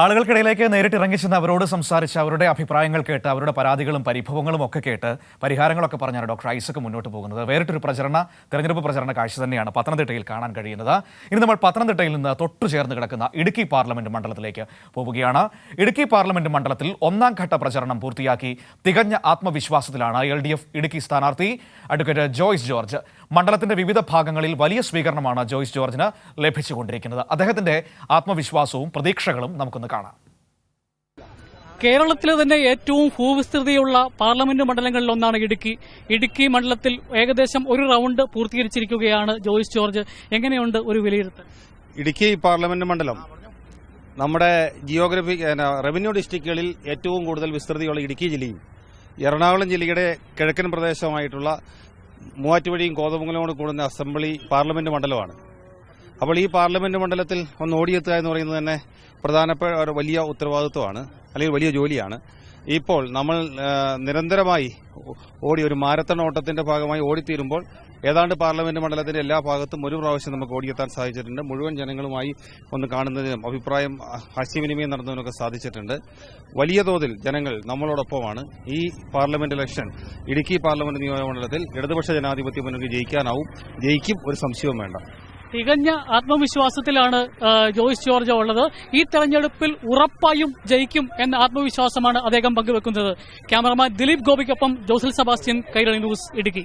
ആളുകൾക്കിടയിലേക്ക് നേരിട്ട് ഇറങ്ങി ഇറങ്ങിച്ചെന്ന് അവരോട് സംസാരിച്ച് അവരുടെ അഭിപ്രായങ്ങൾ കേട്ട് അവരുടെ പരാതികളും പരിഭവങ്ങളും ഒക്കെ കേട്ട് പരിഹാരങ്ങളൊക്കെ പറഞ്ഞാണ് ഡോക്ടർ ഐസക്ക് മുന്നോട്ട് പോകുന്നത്. വേറിട്ടൊരു പ്രചരണ തെരഞ്ഞെടുപ്പ് പ്രചരണ കാഴ്ച തന്നെയാണ് പത്തനംതിട്ടയിൽ കാണാൻ കഴിയുന്നത്. ഇനി നമ്മൾ പത്തനംതിട്ടയിൽ നിന്ന് തൊട്ടു ചേർന്ന് കിടക്കുന്ന ഇടുക്കി പാർലമെന്റ് മണ്ഡലത്തിലേക്ക് പോവുകയാണ്. ഇടുക്കി പാർലമെന്റ് മണ്ഡലത്തിൽ ഒന്നാം ഘട്ട പ്രചരണം പൂർത്തിയാക്കി തികഞ്ഞ ആത്മവിശ്വാസത്തിലാണ് എൽ ഡി എഫ് ഇടുക്കി സ്ഥാനാർത്ഥി അഡ്വക്കേറ്റ് ജോയ്സ് ജോർജ്. മണ്ഡലത്തിന്റെ വിവിധ ഭാഗങ്ങളിൽ വലിയ സ്വീകരണമാണ് ജോയ്സ് ജോർജിന് ലഭിച്ചുകൊണ്ടിരിക്കുന്നത്. അദ്ദേഹത്തിന്റെ ആത്മവിശ്വാസവും പ്രതീക്ഷകളും നമുക്കൊന്ന് കാണാം. കേരളത്തിലെ തന്നെ ഏറ്റവും ഭൂവിസ്തൃതിയുള്ള പാർലമെന്റ് മണ്ഡലങ്ങളിൽ ഒന്നാണ് ഇടുക്കി. ഇടുക്കി മണ്ഡലത്തിൽ ഏകദേശം ഒരു റൗണ്ട് പൂർത്തീകരിച്ചിരിക്കുകയാണ് ജോയിസ് ജോർജ്. എങ്ങനെയുണ്ട് ഒരു വിലയിരുത്തൽ? ഇടുക്കി പാർലമെന്റ് മണ്ഡലം നമ്മുടെ ജിയോഗ്രഫി റവന്യൂ ഡിസ്ട്രിക്റ്റുകളിൽ ഏറ്റവും കൂടുതൽ വിസ്തൃതിയുള്ള ഇടുക്കി ജില്ലയും എറണാകുളം ജില്ലയുടെ കിഴക്കൻ പ്രദേശമായിട്ടുള്ള മൂവാറ്റുപുഴയും കോതമംഗലോട് കൂടുന്ന അസംബ്ലി പാർലമെന്റ് മണ്ഡലമാണ് അപ്പോൾ ഈ പാർലമെന്റ് മണ്ഡലത്തിൽ ഒന്ന് ഓടിയെത്തുക എന്ന് പറയുന്നത് തന്നെ പ്രധാനപ്പെട്ട ഒരു വലിയ ഉത്തരവാദിത്വമാണ് അല്ലെങ്കിൽ വലിയ ജോലിയാണ്. ഇപ്പോൾ നമ്മൾ നിരന്തരമായി ഓടി ഒരു മാരത്തൺ ഓട്ടത്തിന്റെ ഭാഗമായി ഓടിത്തീരുമ്പോൾ ഏതാണ്ട് പാർലമെന്റ് മണ്ഡലത്തിന്റെ എല്ലാ ഭാഗത്തും ഒരു പ്രാവശ്യം നമുക്ക് ഓടിയെത്താൻ സാധിച്ചിട്ടുണ്ട്. മുഴുവൻ ജനങ്ങളുമായി ഒന്ന് കാണുന്നതിനും അഭിപ്രായം ആശയവിനിമയം നടത്തുന്നതിനൊക്കെ സാധിച്ചിട്ടുണ്ട്. വലിയ തോതിൽ ജനങ്ങൾ നമ്മളോടൊപ്പമാണ്. ഈ പാർലമെന്റ് ഇലക്ഷൻ ഇടുക്കി പാർലമെന്റ് നിയോജകമണ്ഡലത്തിൽ ഇടതുപക്ഷ ജനാധിപത്യ മുന്നണി ജയിക്കാനാവും. ജയിക്കും ഒരു സംശയവും വേണ്ട. തികഞ്ഞ ആത്മവിശ്വാസത്തിലാണ് ജോയിസ് ജോർജ് ഉള്ളത്. ഈ തെരഞ്ഞെടുപ്പിൽ ഉറപ്പായും ജയിക്കും എന്ന ആത്മവിശ്വാസമാണ് അദ്ദേഹം പങ്കുവെക്കുന്നത്. ക്യാമറമാൻ ദിലീപ് ഗോപിക്കൊപ്പം ജോസൽ സബാസ്റ്റ്യൻ കൈരളി ന്യൂസ് ഇടുക്കി.